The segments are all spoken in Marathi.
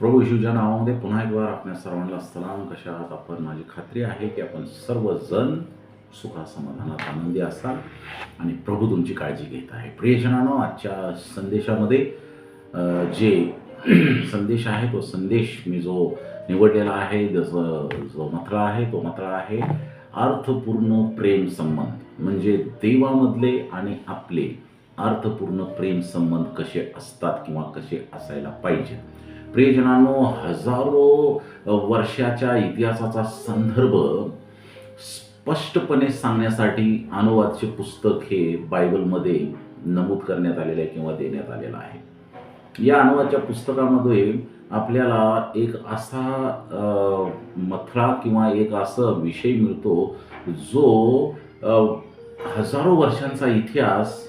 प्रभू शिवच्या नावामध्ये पुन्हा एक बार आपल्या सर्वांना सलाम कशा आहात? आपण माझी खात्री आहे की आपण सर्वजण सुखासमाधानात आनंदी असाल आणि प्रभू तुमची काळजी घेत आहे. प्रियजनानो आजच्या संदेशामध्ये जे संदेश आहे तो संदेश मी जो निवडलेला आहे जसं जो मथळा आहे तो मथळा आहे अर्थपूर्ण प्रेम संबंध. म्हणजे देवामधले आणि आपले अर्थपूर्ण प्रेम संबंध कसे असतात किंवा कसे असायला पाहिजे प्रियजनांनो हजारो वर्षाच्या इतिहासाचा संदर्भ स्पष्टपणे सांगण्यासाठी अनुवादचे पुस्तक हे बायबलमध्ये नमूद करण्यात आलेलं आहे किंवा देण्यात आलेलं आहे. या अनुवादच्या पुस्तकामध्ये आपल्याला एक असा मथळा किंवा एक असा विषय मिळतो जो हजारो वर्षांचा इतिहास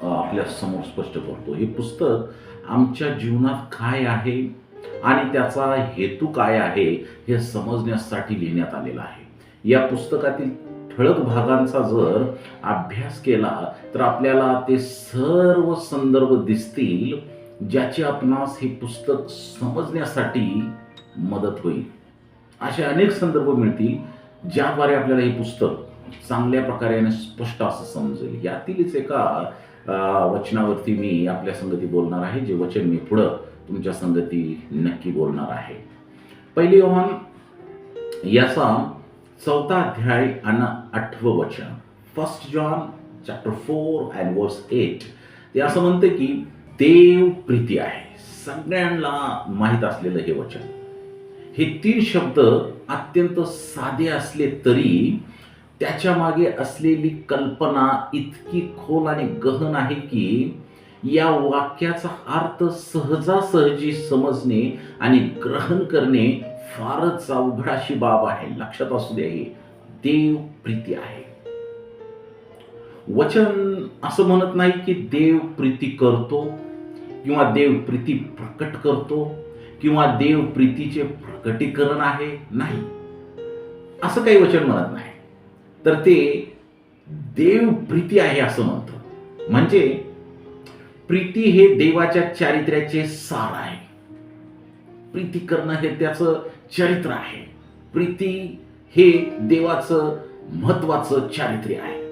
आपल्यासमोर स्पष्ट करतो. हे पुस्तक आमच्या जीवनात काय आहे आणि त्याचा हेतू काय आहे हे समजण्यासाठी लिहिण्यात आलेला आहे. या पुस्तकातील ठळक भागांचा जर अभ्यास केला तर आपल्याला ते सर्व संदर्भ दिसतील ज्याची आपणास हे पुस्तक समजण्यासाठी मदत होईल. असे अनेक संदर्भ मिळतील ज्याद्वारे आपल्याला हे पुस्तक चांगल्या प्रकारे आणि स्पष्ट असं समजेल. यातीलच एका वचनावरती मी आपल्या संगती बोलणार आहे. जे वचन मी पुढं तुमच्या संगती नक्की बोलणार आहे. पहिली ओहन याचा चौथा अध्याय आणि आठवं वचन. First John chapter four and verse eight ते असं म्हणते की देव प्रीती आहे. सगळ्यांना माहीत असलेलं हे वचन. हे तीन शब्द अत्यंत साधे असले तरी त्याच्यामागे असलेली कल्पना इतकी खोल आणि गहन आहे की या वाक्याचा अर्थ सहजासहजी समजणे आणि ग्रहण करणे फारच अवघड अशी बाब आहे. लक्षात असू द्या ही देव प्रीती आहे. वचन असं म्हणत नाही की देव प्रीती करतो किंवा देव प्रीती प्रकट करतो किंवा देव प्रीतीचे प्रकटीकरण आहे. नाही. असं काही वचन म्हणत नाही. तर ते देव प्रीती आहे असं म्हणतं. म्हणजे प्रीती हे देवाच्या चारित्र्याचे सार आहे. प्रीती करणं हे त्याचं चरित्र आहे. प्रीती हे देवाचं महत्वाचं चारित्र्य आहे.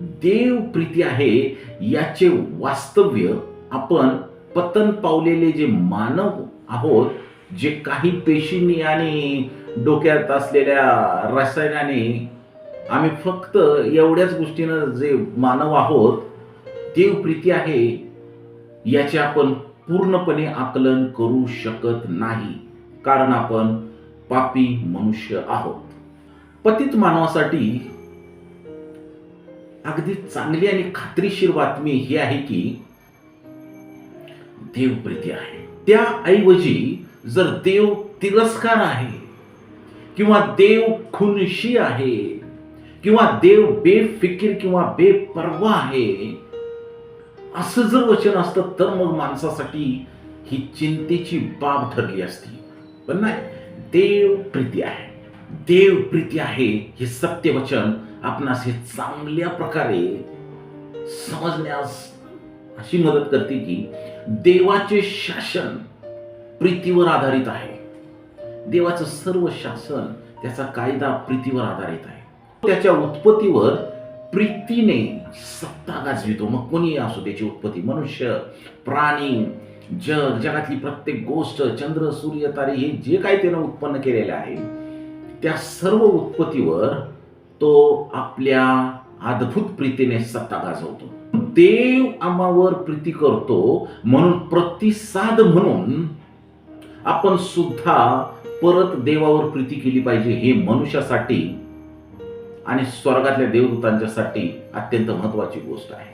देव प्रीती आहे याचे वास्तव्य आपण पतन पावलेले जे मानव आहोत जे काही पेशींनी आणि डोक्यात असलेल्या रसायनाने आम्ही फक्त एवढ्याच गोष्टीनं जे मानव आहोत देव प्रीती आहे याचे आपण पूर्णपणे आकलन करू शकत नाही. कारण आपण पापी मनुष्य आहोत. पतित मानवासाठी अगदी चांगली आणि खात्रीशीर बातमी ही आहे की देव प्रीती आहे. त्याऐवजी जर देव तिरस्कार आहे किंवा देव खुनशी आहे किंवा देव बेफिकीर किंवा बेपर्वा आहे असं जर वचन असतं तर मग माणसासाठी ही चिंतेची बाब ठरली असती. पण नाही देव प्रीती आहे. देव प्रीती आहे हे सत्य वचन आपणास हे चांगल्या प्रकारे समजण्यास अशी मदत करते की देवाचे शासन प्रीतीवर आधारित आहे. देवाचं सर्व शासन त्याचा कायदा प्रीतीवर आधारित आहे. त्याच्या उत्पत्तीवर प्रीतीने सत्ता गाजवितो. मग कोणी असो त्याची उत्पत्ती. मनुष्य प्राणी जग जगातली प्रत्येक गोष्ट चंद्र सूर्य तारे हे जे काही त्यानं उत्पन्न केलेलं आहे त्या सर्व उत्पत्तीवर तो आपल्या अद्भुत प्रीतीने सत्ता गाजवतो. देव आम्हावर प्रीती करतो म्हणून प्रतिसाद म्हणून आपण सुद्धा परत देवावर प्रीती केली पाहिजे हे मनुष्यासाठी आणि स्वर्गातल्या देवदूतांच्यासाठी अत्यंत महत्वाची गोष्ट आहे.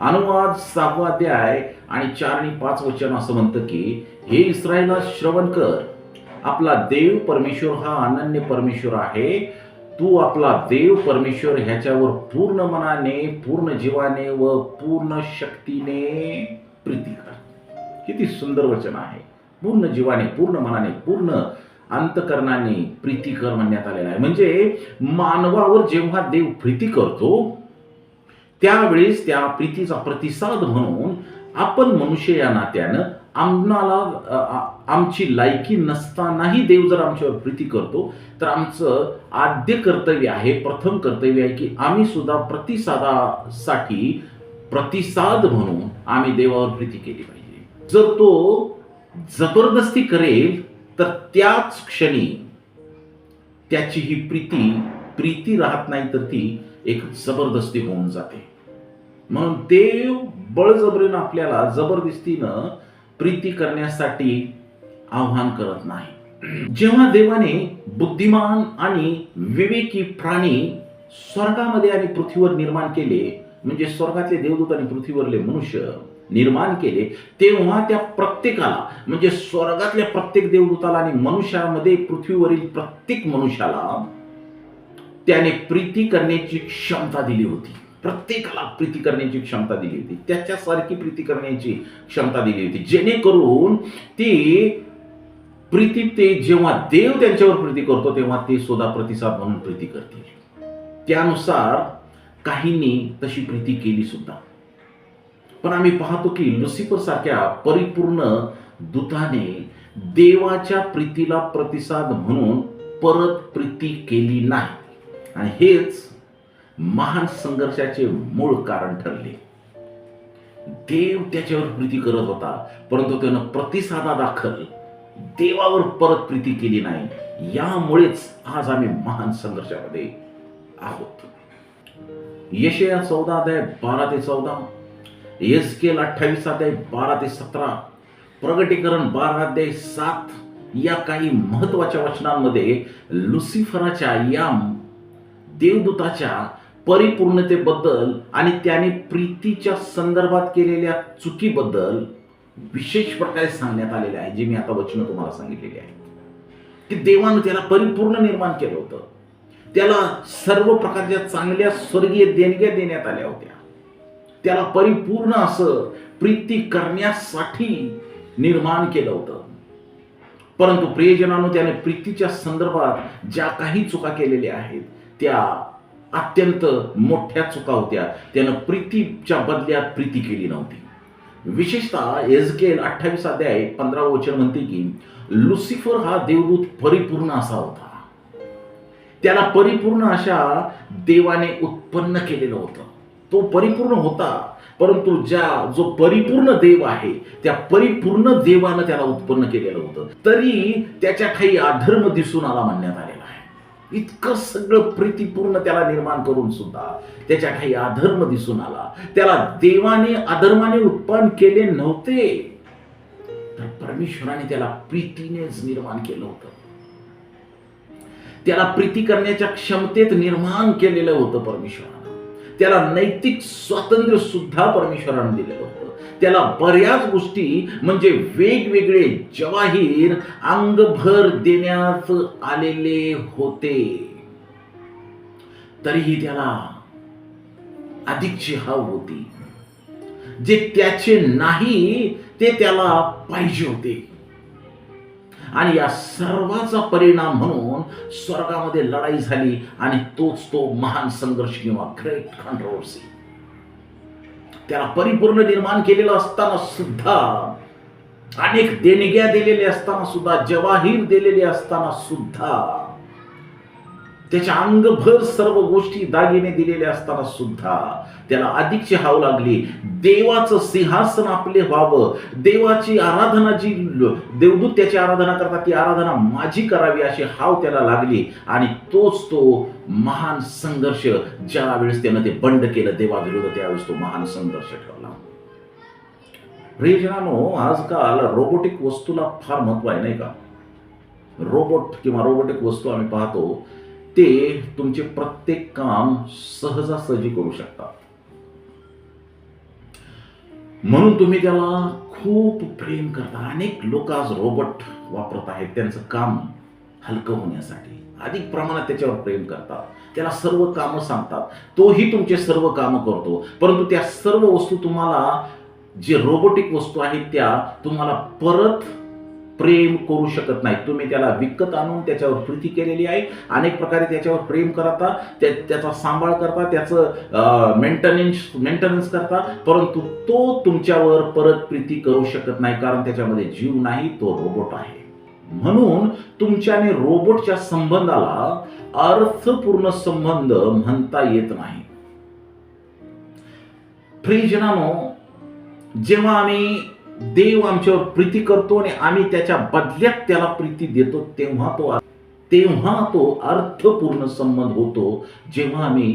अनुवाद सहावा अध्याय आणि चार आणि पाच वचन असं म्हणतं की हे इस्रायला श्रवण कर. आपला देव परमेश्वर हा अनन्य परमेश्वर आहे. तू आपला देव परमेश्वर ह्याच्यावर पूर्ण मनाने पूर्ण जीवाने व पूर्ण शक्तीने प्रीती कर. किती सुंदर वचन आहे. पूर्ण जीवाने पूर्ण मनाने पूर्ण अंतकरणाने प्रीती कर म्हणण्यात आलेला आहे. म्हणजे मानवावर जेव्हा देव प्रीती करतो त्यावेळेस त्या प्रीतीचा प्रतिसाद म्हणून आपण मनुष्य या नात्यानं आम्हाला आमची लायकी नसतानाही देव जर आमच्यावर प्रीती करतो तर आमचं आद्य कर्तव्य आहे प्रथम कर्तव्य आहे की आम्ही सुद्धा प्रतिसादासाठी प्रतिसाद म्हणून आम्ही देवावर प्रीती केली पाहिजे. जर तो जबरदस्ती करेल तर त्याच क्षणी त्याची ही प्रीती प्रीती राहत नाही तर ती एक जबरदस्ती होऊन जाते. म्हणून देव बळजबरीनं आपल्याला जबरदस्तीनं प्रीती करण्यासाठी आव्हान करत नाही. जेव्हा देवाने बुद्धिमान आणि विवेकी प्राणी स्वर्गामध्ये आणि पृथ्वीवर निर्माण केले म्हणजे स्वर्गातले देवदूत आणि पृथ्वीवरले मनुष्य निर्माण केले तेव्हा त्या प्रत्येकाला म्हणजे स्वर्गातल्या प्रत्येक देवदूताला आणि मनुष्यामध्ये पृथ्वीवरील प्रत्येक मनुष्याला त्याने प्रीती करण्याची क्षमता दिली होती. प्रत्येकाला प्रीती करण्याची क्षमता दिली होती. त्याच्यासारखी प्रीती करण्याची क्षमता दिली होती. जेणेकरून ती प्रीती ते जेव्हा देव त्यांच्यावर प्रीती करतो तेव्हा ते सुद्धा प्रतिसाद म्हणून प्रीती करतील. त्यानुसार काहींनी तशी प्रीती केली सुद्धा. पण आम्ही पाहतो की लुसिफर सारख्या परिपूर्ण दूताने देवाच्या प्रीतीला प्रतिसाद म्हणून परत प्रीती केली नाही. आणि हेच महान संघर्षाचे मूळ कारण ठरले. देव त्याच्यावर प्रीती करत होता परंतु त्यानं प्रतिसादादाखल देवावर परत प्रीती केली नाही. यामुळेच आज आम्ही महान संघर्षामध्ये आहोत. यशया चौदा अध्याय बारा ते चौदा. एसकेल अठ्ठावीस अध्याय बारा ते सतरा. प्रगटीकरण बारा अध्याय सात. या काही महत्त्वाच्या वचनांमध्ये लुसिफराच्या या देवदूताच्या परिपूर्णतेबद्दल आणि त्याने प्रीतीच्या संदर्भात केलेल्या चुकीबद्दल विशेष प्रकारे सांगण्यात आलेले आहे जे मी आता वचन तुम्हाला सांगितलेली आहे की देवानं त्याला परिपूर्ण निर्माण केलं होतं. त्याला सर्व प्रकारच्या चांगल्या स्वर्गीय देणग्या देण्यात आल्या होत्या. त्याला परिपूर्ण असं प्रीती करण्यासाठी निर्माण केलं होतं. परंतु प्रियजनानं त्याने प्रीतीच्या संदर्भात ज्या काही चुका केलेल्या आहेत त्या अत्यंत मोठ्या चुका होत्या. त्यानं प्रीतीच्या बदल्यात प्रीती केली नव्हती. विशेषतः एजकेल अठ्ठावीस अध्याय पंधरा वचन म्हणते की लुसिफर हा देवदूत परिपूर्ण असा होता. त्याला परिपूर्ण अशा देवाने उत्पन्न केलेलं होतं. तो परिपूर्ण होता परंतु ज्या जो परिपूर्ण देव आहे त्या परिपूर्ण देवानं त्याला उत्पन्न केलेलं होतं. तरी त्याच्या काही अधर्म दिसून आला म्हणण्यात आलेला आहे. इतकं सगळं प्रीतीपूर्ण त्याला निर्माण करून सुद्धा त्याच्या काही अधर्म दिसून आला. त्याला देवाने अधर्माने उत्पन्न केले नव्हते. तर परमेश्वराने त्याला प्रीतीनेच निर्माण केलं होतं. त्याला प्रीती करण्याच्या क्षमतेत निर्माण केलेलं होतं परमेश्वरानं. त्याला नैतिक स्वातंत्र्य सुद्धा परमेश्वरानं दिलेलं होतं. त्याला बऱ्याच गोष्टी म्हणजे वेगवेगळे जवाहीर अंगभर देण्यात आलेले होते. तरीही त्याला अधिकची हाव होती. जे त्याचे नाही ते त्याला पाहिजे होते. आणि या सर्वाचा परिणाम म्हणून स्वर्गामध्ये लढाई झाली आणि तोच तो महान संघर्ष किंवा ग्रेट कॉन्ट्रोवर्सी त्याला परिपूर्ण निर्माण केलेलं असताना सुद्धा अनेक देणग्या दिलेल्या असताना सुद्धा जवाहीर दिलेले असताना सुद्धा त्याच्या अंगभर सर्व गोष्टी दागिने दिलेल्या असताना सुद्धा त्याला अधिकची हाव लागली. देवाचं सिंहासन आपले व्हावं. देवाची आराधना जी देवदूत त्याची आराधना करतात ती आराधना माझी करावी अशी हाव त्याला लागली. आणि तोच तो महान संघर्ष ज्या वेळेस त्यानं ते बंड केलं देवाविरुद्ध त्यावेळेस तो महान संघर्ष ठेवला प्रियजनानो आजकाल रोबोटिक वस्तूला फार महत्त्व आहे नाही का? रोबोट किंवा रोबोटिक वस्तू आम्ही पाहतो ते तुमचे प्रत्येक काम सहजासहजी करू शकतात. म्हणून तुम्ही त्याला खूप प्रेम करता. अनेक लोक आज रोबोट वापरत आहेत त्यांचं काम हलकं होण्यासाठी. अधिक प्रमाणात त्याच्यावर प्रेम करतात. त्याला सर्व कामं सांगतात. तोही तुमचे सर्व कामं करतो. परंतु त्या सर्व वस्तू तुम्हाला जे रोबोटिक वस्तू आहेत त्या तुम्हाला परत प्रेम करू शकत नाही तुम्ही त्याला विकत आणून त्याच्यावर प्रीती केलेली आहे. अनेक प्रकारे त्याच्यावर प्रेम करता त्या त्याचा सांभाळ करता त्याचं मेंटेनन्स मेंटेनन्स करता. परंतु तो तुमच्यावर परत प्रीती करू शकत नाही कारण त्याच्यामध्ये जीव नाही तो रोबोट आहे. म्हणून तुमच्या आणि रोबोटच्या संबंधाला अर्थपूर्ण संबंध म्हणता येत नाही. प्रियजनानो जेव्हा आम्ही देव आमच्यावर प्रीती करतो आणि आम्ही त्याच्या बदल्यात त्याला प्रीती देतो तेव्हा तो तेव्हा तो अर्थपूर्ण संबंध होतो जेव्हा आम्ही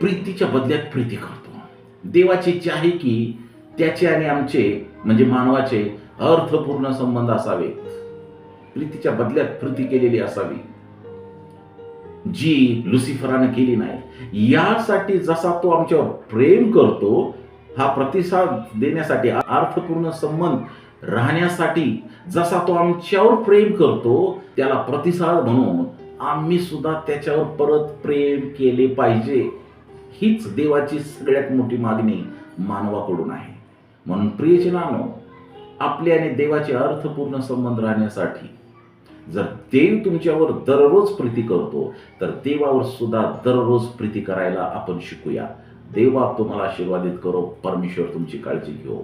प्रीतीच्या बदल्यात प्रीती करतो. देवाची इच्छा आहे की त्याचे आणि आमचे म्हणजे मानवाचे अर्थपूर्ण संबंध असावेत प्रीतीच्या बदल्यात प्रीती केलेली असावी. जी लुसिफरानं केली नाही यासाठी जसा तो आमच्यावर प्रेम करतो हा प्रतिसाद देण्यासाठी अर्थपूर्ण संबंध राहण्यासाठी जसा तो आमच्यावर प्रेम करतो त्याला प्रतिसाद म्हणून आम्ही सुद्धा त्याच्यावर परत प्रेम केले पाहिजे. हीच देवाची सगळ्यात मोठी मागणी मानवाकडून आहे. म्हणून प्रियजनानो आपले आणि देवाचे अर्थपूर्ण संबंध राहण्यासाठी जर देव तुमच्यावर दररोज प्रीती करतो तर देवावर सुद्धा दररोज प्रीती करायला आपण शिकूया. देवबाप तुम्हाला आशीर्वादित करो परमेश्वर तुमची काळजी घेऊ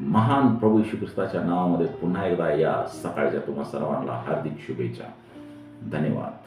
महान प्रभू श्री ख्रिस्ताच्या नावामध्ये पुन्हा एकदा या सकाळच्या तुम्हा सर्वांना हार्दिक शुभेच्छा. धन्यवाद.